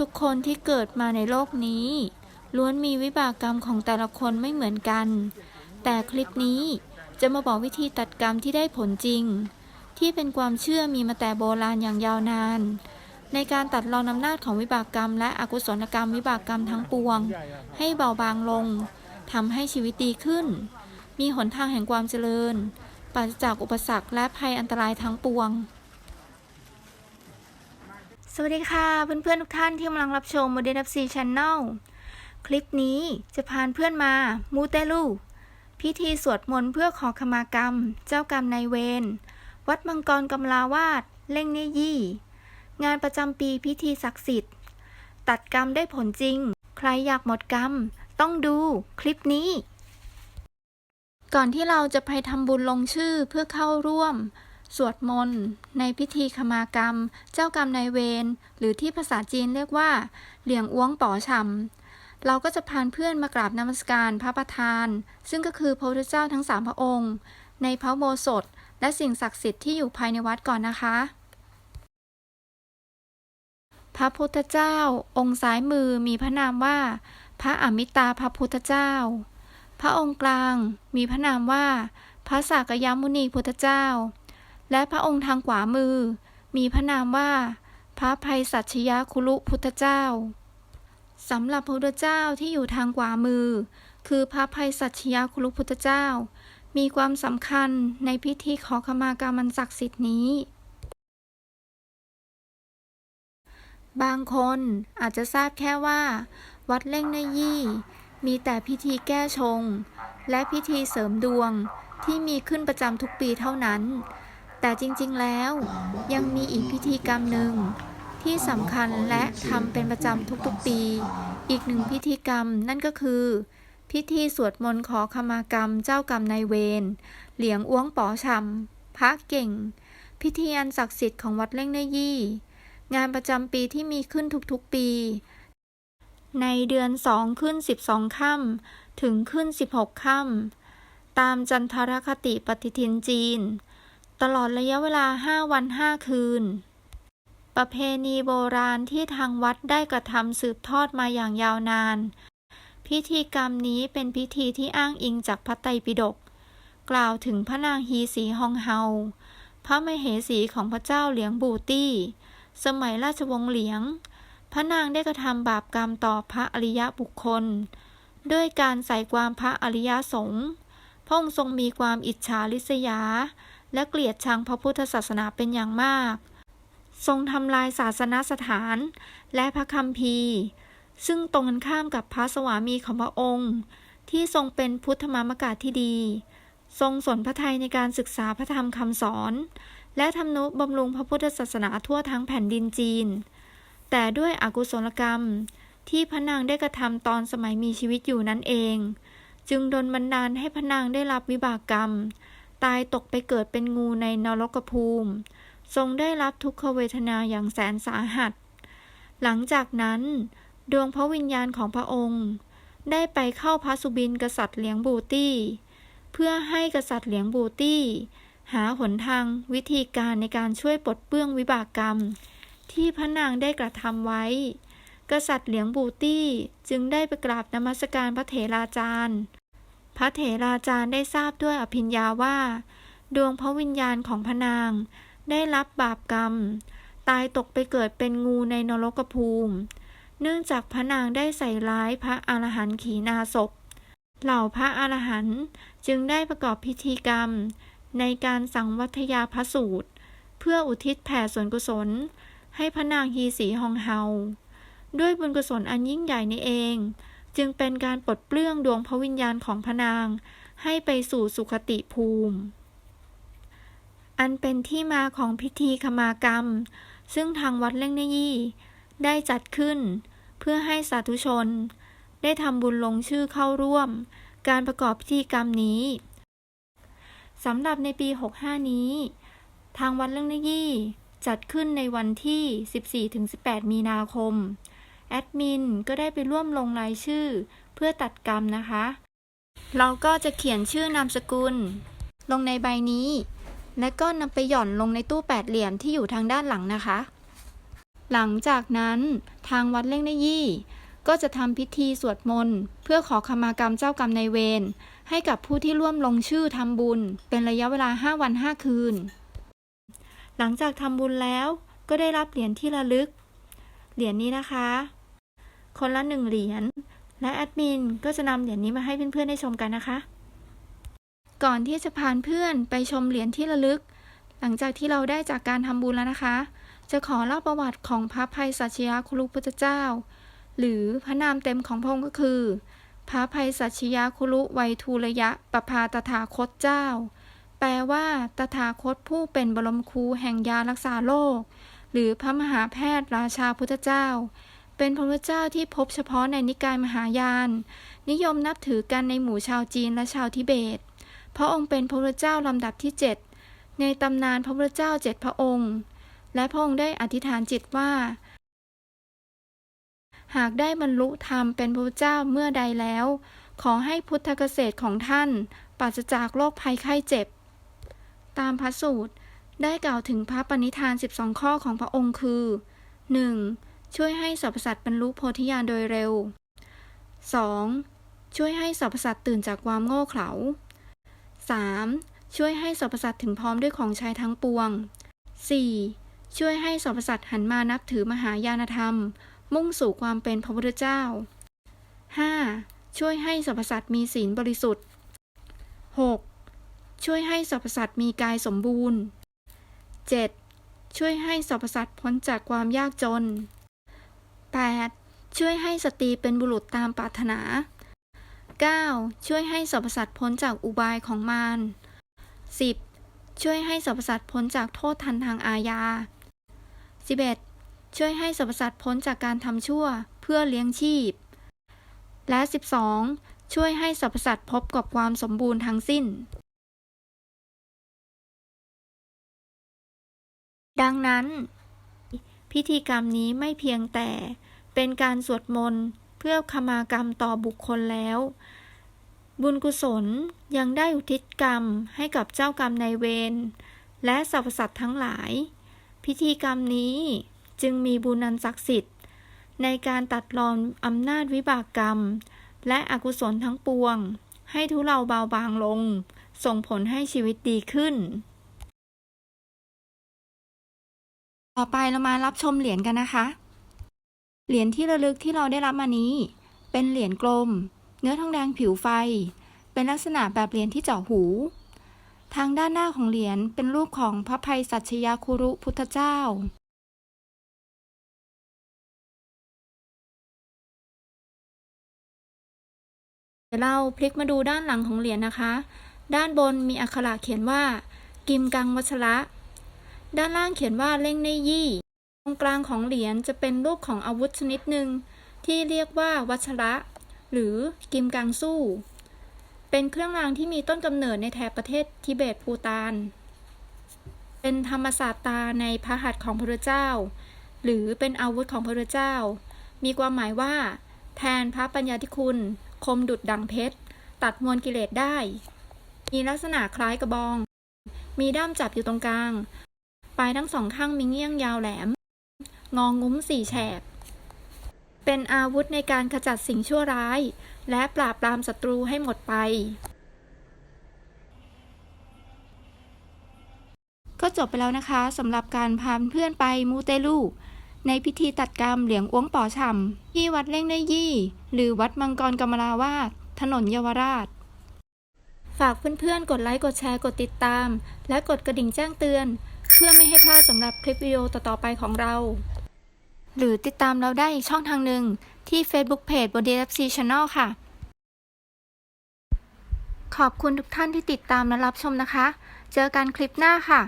ทุกๆ คนที่เกิดมาในโลกนี้ ล้วนมีวิบากกรรมของแต่ละคนไม่เหมือนกัน แต่คลิปนี้จะมาบอกวิธีตัดกรรมที่ได้ผลจริง ที่เป็นความเชื่อมีมาแต่โบราณอย่างยาวนาน ในการตัดรอนอำนาจของวิบากกรรม และอกุศลกรรมวิบากกรรมทั้งปวง ให้เบาบางลงทำให้ชีวิตดีขึ้น มีหนทางแห่งความเจริญปราศจากอุปสรรคและภัยอันตรายทั้งปวง สวัสดีค่ะเพื่อนๆทุกท่านที่กำลังรับชม Modern FC Channel คลิปนี้จะพาเพื่อนมามูเตลูพิธีสวดมนต์เพื่อขอขมากรรม เจ้ากรรมนายเวรวัดมังกรกำลาวาดเล่งเนยี่ งานประจำปีพิธีศักดิ์สิทธิ์ ตัดกรรมได้ผลจริง ใครอยากหมดกรรม ต้องดูคลิปนี้ ก่อนที่เราจะไปทำบุญลงชื่อเพื่อเข้าร่วม สวดมนต์ ในพิธีขมากรรม เจ้ากรรมนายเวร หรือที่ภาษาจีนเรียกว่า เหลียงอ้วงป๋อชำเราก็จะพานเพื่อนมากราบนมัสการพระประธาน ซึ่งก็คือพระพุทธเจ้าทั้งสามพระองค์ ในพระโบสถและสิ่งศักดิ์สิทธิ์ที่อยู่ภายในวัดก่อนนะคะ พระพุทธเจ้า องค์ซ้ายมือมีพระนามว่า พระอมิตาพระพุทธเจ้า พระองค์กลางมีพระนามว่า พระสากยมุนีพุทธเจ้า และพระองค์ทางขวามือ มีพระนามว่า พระภัยสัชยคุลุพุทธเจ้าสำหรับพระพุทธเจ้าที่อยู่ทางขวามือ คือพระภัยสัชยคุลุพุทธเจ้า มีความสำคัญในพิธีขอขมากรรมันศักดิ์สิทธิ์นี้ บางคนอาจจะทราบแค่ว่า วัดเล่งเนยี่มีแต่พิธีแก้ชง และพิธีเสริมดวงที่มีขึ้นประจำทุกปีเท่านั้น แต่จริงๆแล้วยังมีอีกพิธีกรรมหนึ่ง ที่สำคัญและทำเป็นประจำทุกๆปี อีกหนึ่งพิธีกรรมนั่นก็คือ พิธีสวดมนต์ขอขมากรรมเจ้ากรรมนายเวรเหลียงอ้วงป๋อชำพระเก่ง พิธีอันศักดิ์สิทธิ์ของวัดเล่งเนยี่ งานประจำปีที่มีขึ้นทุกๆปี ในเดือนสองขึ้น12ค่ำถึงขึ้น16ค่ำตามจันทรคติปฏิทินจีน ตลอดระยะเวลา 5 วัน 5 คืน ประเพณีโบราณที่ทางวัดได้กระทำสืบทอดมาอย่างยาวนาน พิธีกรรมนี้เป็นพิธีที่อ้างอิงจากพระไตรปิฎกกล่าวถึงพระนางฮีสีฮองเฮา พระมเหสีของพระเจ้าเหลียงบูตี้ สมัยราชวงศ์เหลียง พระนางได้กระทำบาปกรรมต่อพระอริยบุคคล ด้วยการใส่ความพระอริยสงฆ์พระองค์ทรงมีความอิจฉาริษยา และเกลียดชังพระพุทธศาสนาเป็นอย่างมาก ทรงทำลายศาสนสถานและพระคัมภีร์ ซึ่งตรงกันข้ามกับพระสวามีของพระองค์ ที่ทรงเป็นพุทธมามกาที่ดี ทรงสนพระทัยในการศึกษาพระธรรมคำสอน และทำนุบำรุงพระพุทธศาสนาทั่วทั้งแผ่นดินจีน แต่ด้วยอกุศลกรรมที่พระนางได้กระทำตอนสมัยมีชีวิตอยู่นั่นเอง จึงดลบันดาลให้พระนางได้รับวิบากกรรม ตายตกไปเกิดเป็นงูในนรกภูมิ ทรงได้รับทุกขเวทนาอย่างแสนสาหัส หลังจากนั้น ดวงพระวิญญาณของพระองค์ ได้ไปเข้าพระสุบินกษัตริย์เหลียงบูตี้ เพื่อให้กษัตริย์เหลียงบูตี้ หาหนทางวิธีการในการช่วยปลดเปลื้องวิบากกรรม ที่พระนางได้กระทำไว้ กษัตริย์เหลียงบูตี้จึงได้ไปกราบนมัสการพระเถราจารย์ พระเถราจารย์ได้ทราบด้วยอภิญญาว่า ดวงพระวิญญาณของพระนาง ได้รับบาปกรรม ตายตกไปเกิดเป็นงูในนรกภูมิ เนื่องจากพระนางได้ใส่ร้ายพระอรหันต์ขีณาศพเหล่าพระอรหันต์จึงได้ประกอบพิธีกรรม ในการสังวัทยาพระสูตร เพื่ออุทิศแผ่ส่วนกุศล ให้พระนางฮีสีฮองเฮา ด้วยบุญกุศลอันยิ่งใหญ่นี้เอง จึงเป็นการปลดเปลื้องดวงพระวิญญาณของพระนาง ให้ไปสู่สุคติภูมิ อันเป็นที่มาของพิธีขมากรรม ซึ่งทางวัดเล่งเนยี่ ได้จัดขึ้น เพื่อให้สาธุชน ได้ทำบุญลงชื่อเข้าร่วม การประกอบพิธีกรรมนี้สำหรับในปี 65 นี้ ทางวัดเล่งเนยี่จัดขึ้นในวันที่ 14-18 มีนาคม แอดมินก็ได้ไปร่วมลงรายชื่อ เพื่อตัดกรรมนะคะ เราก็จะเขียนชื่อนามสกุล ลงในใบนี้ และก็นำไปหย่อนลงในตู้แปดเหลี่ยมที่อยู่ทางด้านหลังนะคะ หลังจากนั้นทางวัดเล่งเนยี่ ก็จะทำพิธีสวดมนต์เพื่อขอขมากรรมเจ้ากรรมนายเวรให้กับผู้ที่ร่วมลงชื่อทำบุญ เป็นระยะเวลา 5 วัน 5 คืน หลังจากทำบุญแล้วก็ได้รับเหรียญที่ระลึก เหรียญนี้นะคะ คนละหนึ่งเหรียญ และแอดมินก็จะนำเหรียญนี้มาให้เพื่อนๆได้ชมกันนะคะ ก่อนที่จะพาเพื่อนไปชมเหรียญที่ระลึก หลังจากที่เราได้จากการทำบุญแล้วนะคะ จะขอเล่าประวัติของพระภัยสัชยาคุรุพุทธเจ้า หรือพระนามเต็มของพระองค์ก็คือ พระภัยสัชยาคุรุไวยทูระยะปภาตถาคตเจ้า แปลว่าตถาคตผู้เป็นบรมครูแห่งยารักษาโรคหรือพระมหาแพทย์ราชาพุทธเจ้า เป็นพระพุทธเจ้าที่พบเฉพาะในนิกายมหายาน นิยมนับถือกันในหมู่ชาวจีนและชาวทิเบต พระองค์เป็นพระพุทธเจ้าลำดับที่ 7 ในตำนานพระพุทธเจ้าเจ็ดพระองค์ และพระองค์ได้อธิษฐานจิตว่า หากได้บรรลุธรรมเป็นพระพุทธเจ้าเมื่อใดแล้ว ขอให้พุทธเกษตรของท่านปราศจากโรคภัยไข้เจ็บ ตามพระสูตรได้กล่าวถึงพระปณิธาน 12 ข้อของพระองค์คือ 1. ช่วยให้สรรพสัตว์บรรลุโพธิญาณโดยเร็ว 2. ช่วยให้สรรพสัตว์ตื่นจากความโง่เขลา 3. ช่วยให้สรรพสัตว์ถึงพร้อมด้วยของใช้ทั้งปวง 4. ช่วยให้สรรพสัตว์หันมานับถือมหายานธรรม มุ่งสู่ความเป็นพระพุทธเจ้า 5. ช่วยให้สรรพสัตว์มีศีลบริสุทธิ์ 6. ช่วยให้สรรพสัตว์มีกายสมบูรณ์ 7. ช่วยให้สรรพสัตว์พ้นจากความยากจน 8. ช่วยให้สตรีเป็นบุรุษตามปรารถนา 9. ช่วยให้สรรพสัตว์พ้นจากอุบายของมาร 10. ช่วยให้สรรพสัตว์พ้นจากโทษทันทางอาญา 11. ช่วยให้สรรพสัตว์พ้นจากการทำชั่วเพื่อเลี้ยงชีพ และ 12. ช่วยให้สรรพสัตว์พบกับความสมบูรณ์ทั้งสิ้น ดังนั้น พิธีกรรมนี้ไม่เพียงแต่ เป็นการสวดมนต์เพื่อขมากรรมต่อบุคคลแล้ว บุญกุศลยังได้อุทิศกรรมให้กับเจ้ากรรมนายเวรและสรรพสัตว์ทั้งหลาย พิธีกรรมนี้จึงมีบุญอันศักดิ์สิทธิ์ ในการตัดรอนอำนาจวิบากกรรม และอกุศลทั้งปวง ให้ทุเลาเบาบางลง ส่งผลให้ชีวิตดีขึ้น ต่อไปเรามารับชมเหรียญกันนะคะ เหรียญที่ระลึกที่เราได้รับมานี้ เป็นเหรียญกลม เนื้อทองแดงผิวไฟ เป็นลักษณะแบบเหรียญที่เจาะหู ทางด้านหน้าของเหรียญเป็นรูปของพระภัยสัชยาคุรุพุทธเจ้า เดี๋ยวเราพลิกมาดูด้านหลังของเหรียญนะคะ ด้านบนมีอักขระเขียนว่า กิมกังวัชระ ด้านล่างเขียนว่าเล่งเนยี่ ตรงกลางของเหรียญจะเป็นรูปของอาวุธชนิดหนึ่งที่เรียกว่าวัชระ หรือกิมกังสู้ เป็นเครื่องรางที่มีต้นกำเนิดในแถบประเทศทิเบตภูตาน เป็นธรรมศาสตราในพระหัตถ์ของพระเจ้า หรือเป็นอาวุธของพระเจ้า มีความหมายว่า แทนพระปัญญาธิคุณ คมดุดดังเพชร ตัดมวลกิเลสได้ มีลักษณะคล้ายกระบอง มีด้ามจับอยู่ตรงกลาง ปลายทั้งสองข้างมีเงี้ยงยาวแหลม งองงุ้มสี่แฉก เป็นอาวุธในการขจัดสิ่งชั่วร้าย และปราบปรามศัตรูให้หมดไป ก็จบไปแล้วนะคะสำหรับการพาเพื่อนไปมูเตลูในพิธีตัดกรรมเหลียงอ้วงป่อฉ่ำที่วัดเล่งเนยี่ หรือวัดมังกรกำมะลาวาสถนนเยาวราช ฝากเพื่อนๆ กดไลค์ กดแชร์ กดติดตาม และกดกระดิ่งแจ้งเตือน เพื่อไม่ให้พลาดสำหรับคลิปวิดีโอต่อๆไปของเรา หรือติดตามเราได้อีกช่องทางหนึ่งที่ Facebook Page b o d y FC Channel ค่ะ ขอบคุณทุกท่านที่ติดตามและรับชมนะคะ เจอกันคลิปหน้าค่ะ